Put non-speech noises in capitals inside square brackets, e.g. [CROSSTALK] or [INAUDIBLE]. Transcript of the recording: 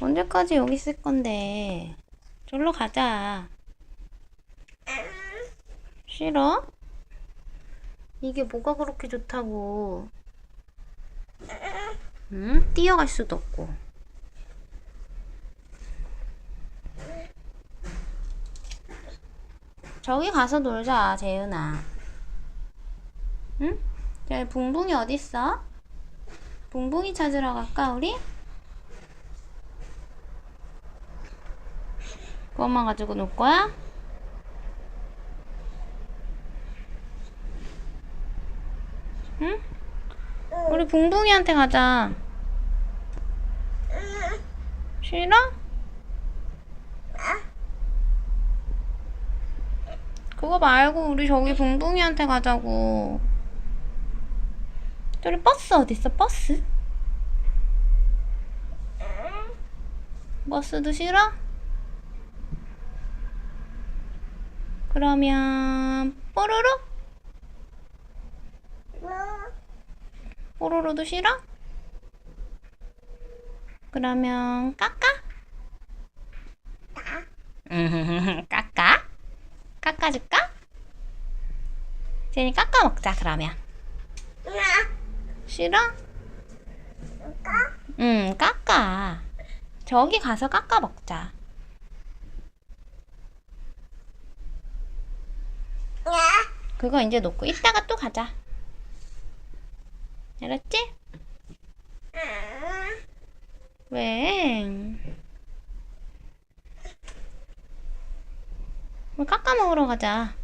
언제까지 여기 있을 건데? 절로 가자. 싫어? 이게 뭐가 그렇게 좋다고? 응? 뛰어갈 수도 없고. 저기 가서 놀자, 재은아. 응? 저기 붕붕이 어딨어? 붕붕이 찾으러 갈까, 우리? 그것만 가지고 놀 거야? 응? 우리 붕붕이한테 가자. 싫어? 그거 말고 우리 저기 붕붕이한테 가자고. 저기 버스 어딨어? 버스? 버스도 싫어? 그러면 뽀로로? 뽀로로도 싫어? 그러면 까까? 음, [LAUGHS] 까까? 까까 줄까? 제니 까까 먹자 그러면 싫어? 응 까까 저기 가서 까까 먹자 그거 이제 놓고 이따가 또 가자 알았지? 왜? 왜 깎아 먹으러 가자.